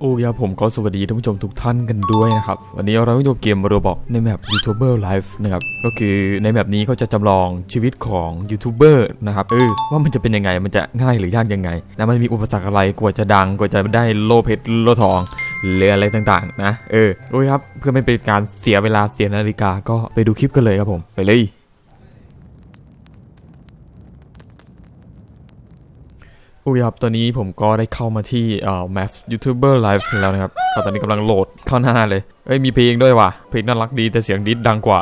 โอ้ยครับผมก็สวัสดีท่านผู้ชมทุกท่านกันด้วยนะครับ วันนี้เราอยู่เกมโรบอกในแมป YouTuber Life นะครับ ก็คือในแมปนี้เขาจะจำลองชีวิตของยูทูบเบอร์นะครับเออว่ามันจะเป็นยังไงมันจะง่ายหรือยากยังไงแล้วมันมีอุปสรรคอะไรกว่าจะดังกว่าจะได้โลเพชรโลทองหรืออะไรต่างๆ นะ เออโอ้ยครับเพื่อไม่เป็นการเสียเวลาเสียนาฬิกาก็ไปดูคลิปกันเลยครับผมไปเลย โอเคครับตอนนี้ผมก็ได้เข้ามาที่เอ่อ Math YouTuber Live แล้วนะครับก็ตอนนี้กำลังโหลดเข้าหน้าเลย เอ้ยมีเพลงด้วยว่ะ เพลงน่ารักดีแต่เสียงดิสดังกว่า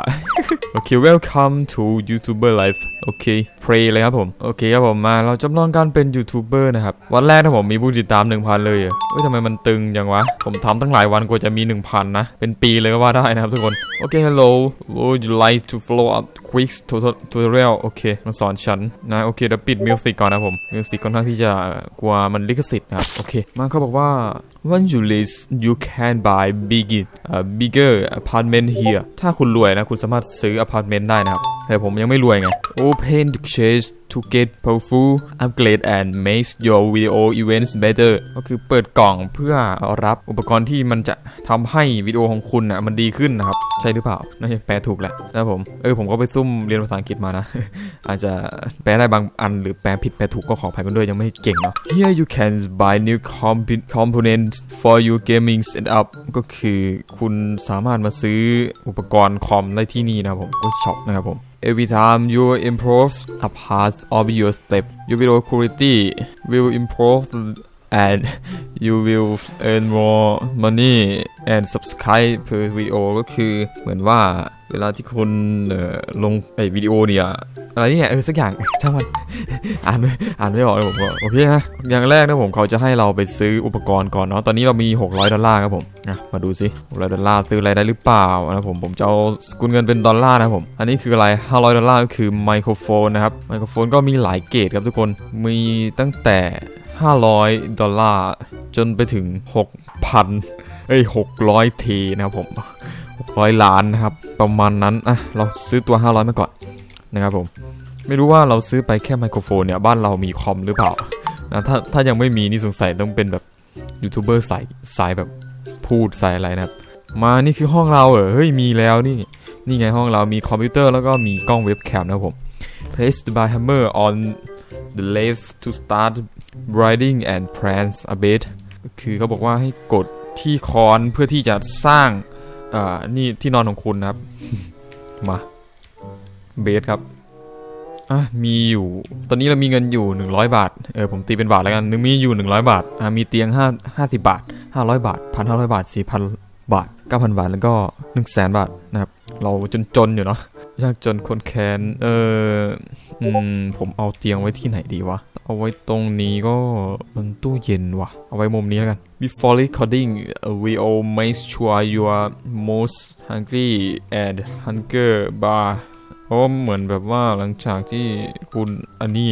โอเค welcome to YouTuber Live โอเค play เลยครับผม โอเคครับผมมาเราจำลองการเป็น YouTuber นะครับ วันแรกนะผมมีผู้ติดตาม 1,000 เลยอะเฮ้ยทำไมมันตึงอย่างวะ ผมทำตั้งหลายวันกว่าจะมี 1,000 นะ เป็นปีเลยก็ว่าได้นะครับทุกคน โอเค hello would you like to follow up quick tuto- tutorial โอเคมาสอนฉันนะ โอเคเดี๋ยวปิดมิวสิกก่อนนะผมมิวสิกค่อนข้างที่จะกลัวมันลิขสิทธิ์นะครับ โอเค มาเขาบอกว่า When you lease you can buy big uh, bigger apartment here ถ้าคุณรวยนะ คุณสามารถซื้ออพาร์ตเมนต์ได้นะครับ แต่ผมยังไม่รวยไง Open the chest to get powerful upgrade and make your video events better ก็คือเปิดกล่องเพื่อรับอุปกรณ์ที่มันจะทำให้วิดีโอของคุณอะมันดีขึ้นนะครับ ใช่หรือเปล่า น่าจะแปลถูกแหละนะผม เออผมก็ไปซุ่มเรียนภาษาอังกฤษมานะ อาจจะแปลได้บางอันหรือแปลผิดแปลถูกก็ขออภัยกันด้วยยังไม่เก่งเนาะ Here you can buy new comp- components for your gaming setup ก็คือคุณสามารถมาซื้ออุปกรณ์คอมได้ที่นี่นะครับผมก็ช็อปนะครับผม Every time you improve a part of your step, your video quality will improve and you will earn more money and subscribe per video ก็คือเหมือนว่า เวลาที่คุณเอ่อลงไอวิดีโอเนี่ยอะไรเนี่ยเออสักอย่างช่างมันอ่านไม่อ่านไม่ออกเลยผมก็โอเคฮะอย่างแรกนะผมเขาจะให้เราไปซื้ออุปกรณ์ก่อนเนาะตอนนี้เรามี 600 ดอลลาร์ครับผมอะมาดูสิ600ดอลลาร์ซื้ออะไรได้หรือเปล่านะผมผมจะเอาสกุลเงินเป็นดอลลาร์นะผม อันนี้คืออะไร 500 ดอลลาร์ก็คือไมโครโฟนนะครับไมโครโฟนก็มีหลายเกรดครับทุกคนมีตั้งแต่ 500 ดอลลาร์จนไปถึง 6,000เอ้ย600 ทีนะครับผม 600ล้านนะครับ ประมาณนั้นอะเราซื้อตัว 500 มาก่อนนะครับผม ไม่รู้ว่าเราซื้อไปแค่ไมโครโฟนเนี่ยบ้านเรามีคอมหรือเปล่านะถ้าถ้ายังไม่มีนี่สงสัยต้องเป็นแบบยูทูบเบอร์สายสายแบบพูดสายอะไรนะครับ มานี่คือห้องเราเหรอเฮ้ยมีแล้วนี่นี่ไงห้องเรามีคอมพิวเตอร์แล้วก็มีกล้องเว็บแคมนะครับผม Place the by hammer on the left to start writing and plans a bed ก็คือเขาบอกว่าให้กดที่คอนเพื่อที่จะสร้าง อ่านี่ที่นอนของคุณนะครับ มาเบสครับอะมีอยู่ ตอนนี้เรามีเงินอยู่ 100 บาท เออผมตีเป็นบาทแล้วกันนึงมีอยู่ 100 บาท อะมีเตียง5 50 บาท 500 บาท 1,500 บาท 4,000 บาท 9,000 บาท แล้วก็ 100,000 บาทนะครับ เราจนๆอยู่เนาะยากจนคนแค้น เอออืมผมเอาเตียงไว้ที่ไหนดีวะ เอาไว้ตรงนี้ก็มันตู้เย็นว่ะ เอาไว้มุมนี้แล้วกัน Before recording we all make sure you are most hungry and hunger bar เพราะเหมือนแบบว่าหลังจากที่คุณอันนี้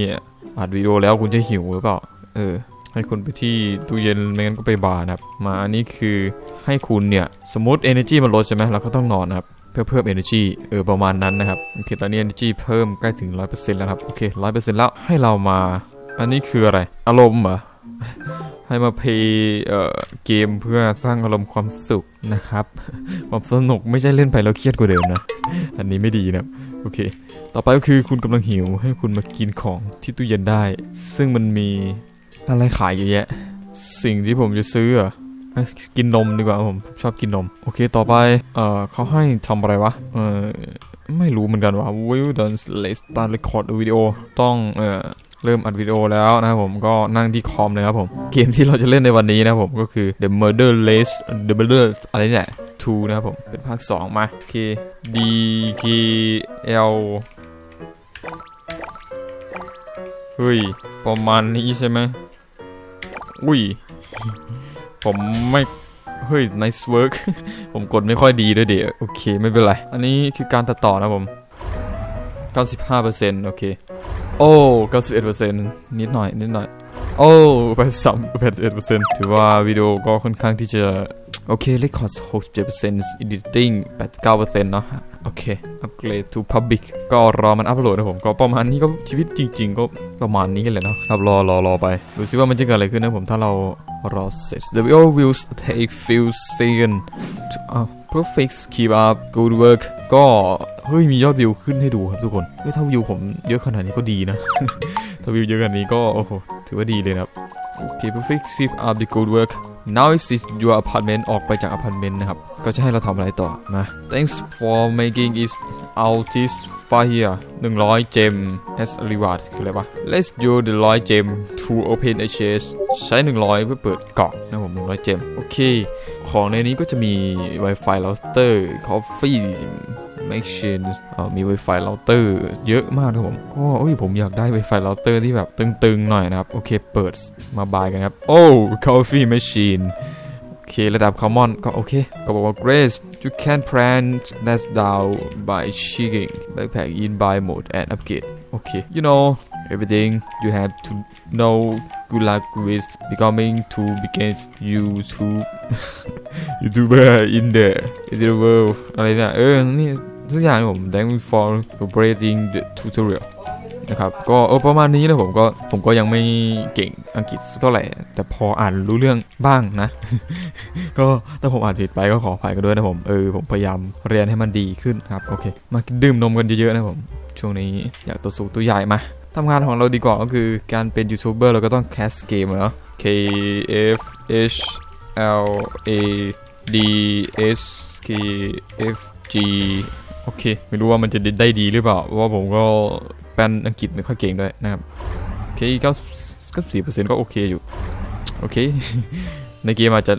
อัดวิดีโอแล้วคุณจะหิวหรือเปล่า เออ ให้คุณไปที่ตู้เย็นไม่งั้นก็ไปบาร์นะครับ มาอันนี้คือให้คุณเนี่ยสมมติ energy มันลดใช่ไหมเราก็ต้องนอนนะครับเพื่อเพิ่ม energy เออประมาณนั้นนะครับโอเคตอนนี้ energy เพิ่มใกล้ถึง 100%แล้วครับ โอเค 100%แล้วให้เรามา อันนี้คืออะไร อารมณ์เหรอ ให้มาเพย์เกมเพื่อสร้างอารมณ์ความสุขนะครับ ความสนุกไม่ใช่เล่นไปแล้วเครียดกว่าเดิมนะ อันนี้ไม่ดีนะโอเค ต่อไปก็คือคุณกำลังหิว ให้คุณมากินของที่ตู้เย็นได้ ซึ่งมันมีอะไรขายเยอะแยะ สิ่งที่ผมจะซื้ออะกินนมดีกว่าผมชอบกินนม โอเคต่อไป เอ่อเขาให้ทำอะไรวะ เอ่อไม่รู้เหมือนกันว่า Will done let's start record a video ต้อง เอ่อ เริ่มอัดวิดีโอแล้วนะครับผมก็นั่งที่คอมเลยครับผมเกมที่เราจะเล่นในวันนี้นะครับผมก็คือ The Murder Race The Murder อะไรเนี่ย2นะครับผมเป็นภาค 2 มาโอเค D K L เฮ้ยประมาณนี้ใช่ไหมอุ้ย ผมไม่เฮ้ย nice work ผมกดไม่ค่อยดีด้วยเดี๋ยวโอเค ไม่เป็นไร อันนี้คือการตัดต่อนะผม 95%โอเค โอ้เก้าสิบเอ็ดเปอร์เซ็นต์นิดหน่อยนิดหน่อย โอ้แปดสามแปดสิบเอ็ดเปอร์เซ็นต์ถือว่าวิดีโอก็ค่อนข้างที่จะโอเคเรคคอร์ดหกสิบเจ็ดเปอร์เซ็นต์อิดิติ้งแปดเก้าเปอร์เซ็นต์เนาะโอเค อัปเกรดทูพับบิคก็รอมันอัปโหลดนะผม ก็ประมาณนี้ก็ชีวิตจริง ๆ ก็ประมาณนี้กันเลยเนาะครับ รอรอรอไป ดูซิว่ามันจะเกิดอะไรขึ้นนะผม ถ้าเรารอเสร็จ the video will take few seconds to uh, perfect keep up good work ก็เฮ้ยมียอดวิวขึ้นให้ดูครับทุกคนเฮ้ยถ้าวิวผมเยอะขนาดนี้ก็ดีนะ ถ้าวิวเยอะขนาดนี้ก็โอ้โหถือว่าดีเลยครับโอเค perfect sip up the good work now is your apartment ออกไปจาก apartment นะครับ ก็จะให้เราทำอะไรต่อมา thanks for making it out this fire 100 gem as a reward คืออะไรวะ let's use the 100 gem to open a chest ใช้ 100 เพื่อเปิดกล่องนะผม100 gem โอเค ของในนี้ก็จะมี Wi-Fi router coffee machine เอ่อมี Wi-Fi router เยอะมากนะผมก็โอ้ยผมอยากได้ Wi-Fi router ที่แบบตึงๆหน่อยนะครับ โอเคเปิดมาบายกันครับ โอ้ coffee machine โอเคระดับ common ก็โอเค ก็บอกว่า Grace you can plan that down by checking backpack in by mode and upgrade โอเค you know everything you have to know good luck with becoming to begin YouTube YouTuber in the in the world อะไรนี่ยเออนี่ ทุกอย่างผม thank you for completing the tutorial นะครับก็เออประมาณนี้นะผมก็ผมก็ยังไม่เก่งอังกฤษเท่าไหร่ แต่พออ่านรู้เรื่องบ้างนะ ก็ถ้าผมอ่านผิดไปก็ขออภัยกันด้วยนะผมเออผมพยายามเรียนให้มันดีขึ้นครับโอเค มาดื่มนมกันเยอะๆนะผมช่วงนี้อยากตัวสูงตัวใหญ่มาทำงานของเราดีกว่าก็คือการเป็นยูทูบเบอร์เราก็ต้องแคสเกมเนาะ K F H L A D S K F G โอเค ไม่รู้ว่ามันจะได้ดีหรือเปล่า เพราะว่าผมก็แปลอังกฤษไม่ค่อยเก่งด้วยนะครับ โอเคเก้าสิบสี่เปอร์เซ็นต์ก็โอเคอยู่ โอเค ในเกมอาจจะ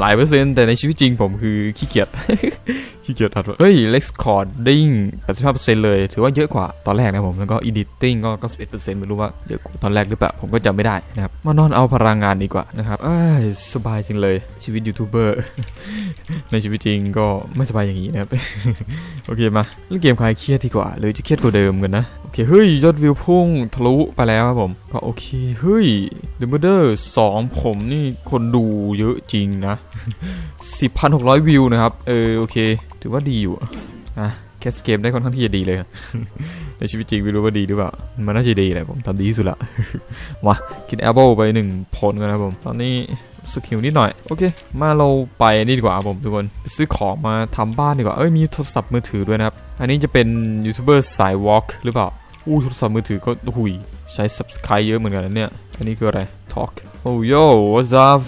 หลายเปอร์เซ็นต์แต่ในชีวิตจริงผมคือขี้เกียจ ขี้เกียจอัดเฮ้ย recording 85%เลย ถือว่าเยอะกว่าตอนแรกนะผม แล้วก็ editing ก็ 91%ไม่รู้ว่าเยอะกว่าตอนแรกหรือเปล่า ผมก็จำไม่ได้นะครับ มานอนเอาพลังงานดีกว่านะครับเอ้ยสบายจริงเลยชีวิตยูทูบเบอร์ในชีวิตจริงก็ไม่สบายอย่างนี้นะครับ โอเคมาเล่นเกมคลายเครียดดีกว่า หรือจะเครียดกว่าเดิมกันนะ โอเค เฮ้ย ยอดวิวพุ่งทะลุไปแล้วครับผม ก็โอเค เฮ้ยเดมเดอร์สองผมนี่คนดูเยอะจริงนะ10,600 วิวนะครับ เออโอเค ถือว่าดีอยู่อะแคสเกมได้ค่อนข้างที่จะดีเลย ในชีวิตจริงไม่รู้ว่าดีหรือเปล่า มันน่าจะดีแหละผมทำดีที่สุดละ มา กินแอปเปิลไปหนึ่งผลกันนะผม ตอนนี้สึกหิวนิดหน่อย โอเค มาเราไปนี่ดีกว่าผมทุกคนไปซื้อของมาทำบ้านดีกว่า เอ้ยมีโทรศัพท์มือถือด้วยนะครับ อันนี้จะเป็นยูทูบเบอร์สายวอล์กหรือเปล่า อู้โทรศัพท์มือถือก็หุยใช้ subscribe เยอะเหมือนกันนะเนี่ย อันนี้คืออะไร talk oh yo what's up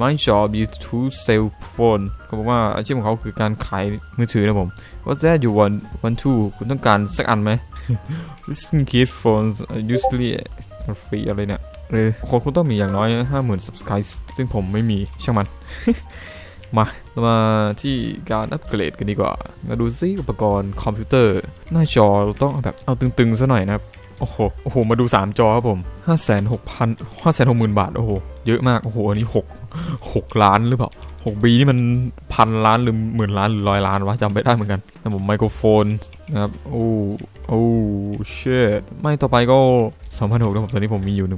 my job is to sell phone เขาบอกว่าอาชีพของเขาคือการขายมือถือนะผม what's that you want want to คุณต้องการสักอันไหม listen kid phones are usually free อะไรเนี่ยเออคนคุณต้องมีอย่างน้อย 50,000 subscribe ซึ่งผมไม่มีช่างมัน มาเรามาที่การอัปเกรดกันดีกว่า มาดูซิอุปกรณ์คอมพิวเตอร์ หน้าจอเราต้องเอาแบบเอาตึงๆซะหน่อยนะครับโอ้โห โอ้โห มาดู 3 จอครับผม 5 6 0 0 0 5 6 0 0 0 0 บาท โอ้โห เยอะมาก โอ้โห อันนี้ 6 6ล้านหรือเปล่า6บีนี่มันพันล้านหรือหมื่นล้านหรือร้อยล้านวะจำไม่ได้เหมือนกันแต่ผมไมโครโฟนนะครับโอ้โอ้เชดไม่ต่อไปก็2,600นะผมตอนนี้ผมมีอยู่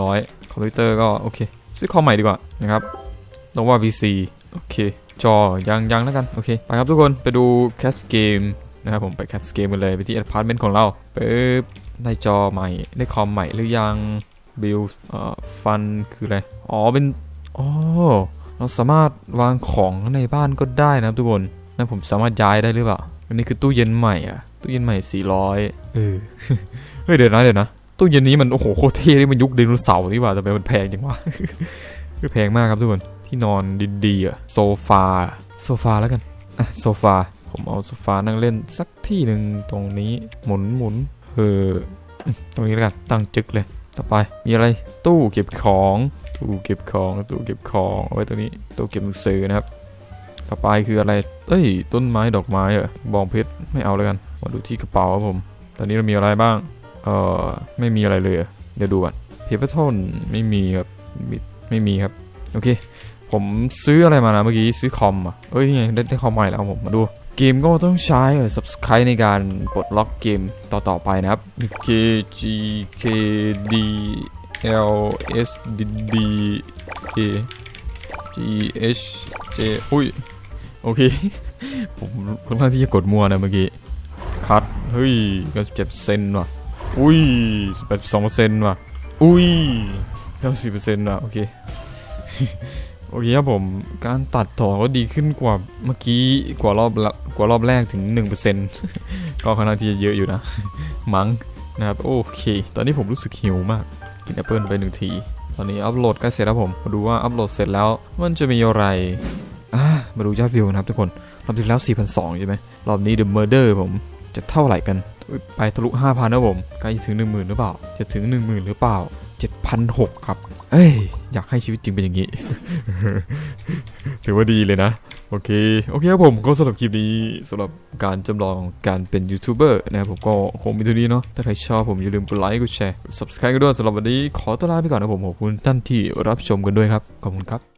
1,100 คอมพิวเตอร์ก็โอเคซื้อคอมใหม่ดีกว่านะครับต้องว่า PC โอเค จอยังยังแล้วกัน โอเค ไปครับทุกคนไปดูแคสเกมนะครับผมไปแคสเกมกันเลย ไปที่อพาร์ตเมนต์ของเราปึ๊บได้จอใหม่ ได้คอมใหม่หรือยังบิลเอ่อฟันคืออะไร อ๋อ เป็น อ๋อเราสามารถวางของในบ้านก็ได้นะครับทุกคนนั่นผมสามารถย้ายได้หรือเปล่า อันนี้คือตู้เย็นใหม่อะตู้เย็นใหม่400เออ เฮ้ยเดี๋ยวนะเดี๋ยวนะ ตู้เย็นนี้มันโอ้โหโคตรเท่เลยมันยุคไดโนเสาร์นี่หว่าแต่ทำไมมันแพงจังวะแพงมากครับทุกคน ที่นอนดีๆอะโซฟา โซฟาแล้วกันอะโซฟา ผมเอาโซฟานั่งเล่นสักที่หนึ่งตรงนี้ หมุนหมุนเอออืมตรงนี้แล้วกัน ตั้งจึกเลย ต่อไป มีอะไร ตู้เก็บของ ตู้เก็บของตู้เก็บของเอาไว้ตรงนี้ตู้เก็บหนังสือนะครับ ต่อไปคืออะไร เอ้ย ต้นไม้ดอกไม้เหรอบองเพชรไม่เอาแล้วกัน มาดูที่กระเป๋าครับผม ตอนนี้เรามีอะไรบ้าง เอ่อ ไม่มีอะไรเลย เดี๋ยวดูก่อนเพเปอร์ทนไม่มีครับมิดไม่มีครับ โอเค ผมซื้ออะไรมานะเมื่อกี้ซื้อคอมอะเอ้ยไงได้ได้คอมใหม่แล้วผมมาดูเกมก็ต้องใช้เออ subscribe ในการปลดล็อกเกมต่อ ๆ ไปนะครับ K G K D L S D D A G H J อุ้ย โอเค ผมค่อนข้างที่จะกดมัวนะเมื่อกี้ คัด เฮ้ย97เจ็บเซนว่ะ อุ้ย82เซนว่ะ อุ้ย90เปอร์เซ็นต์ว่ะ โอเค โอเคครับผม การตัดต่อก็ดีขึ้นกว่าเมื่อกี้กว่ารอบละกว่ารอบแรกถึง 1%ก็ค่อนข้างที่จะเยอะอยู่นะ มั้งนะครับ โอเค ตอนนี้ผมรู้สึกหิวมาก กินแอปเปิลไปหนึ่งที ตอนนี้อัพโหลดใกล้เสร็จแล้วผม มาดูว่าอัพโหลดเสร็จแล้ว มันจะมีอะไรมาดูยอดวิวนะครับทุกคน รอบที่แล้ว4,200ใช่ไหมรอบนี้ The Murder ผมจะเท่าไหร่กัน ไปทะลุ5,000นะผมใกล้จะถึง 10,000 หรือเปล่า จะถึง 10,000 หรือเปล่า7,600ครับ เอ้ย อยากให้ชีวิตจริงเป็นอย่างนี้ ถือว่าดีเลยนะ โอเค โอเคครับผมก็สำหรับคลิปนี้สำหรับการจำลองการเป็นยูทูบเบอร์นะครับผมก็คงมีเท่านี้เนาะถ้าใครชอบผมอย่าลืมกดไลค์กดแชร์กด subscribe กันด้วยสำหรับวันนี้ขอตัวลาไปก่อนนะผมขอบคุณท่านที่รับชมกันด้วยครับ ขอบคุณครับ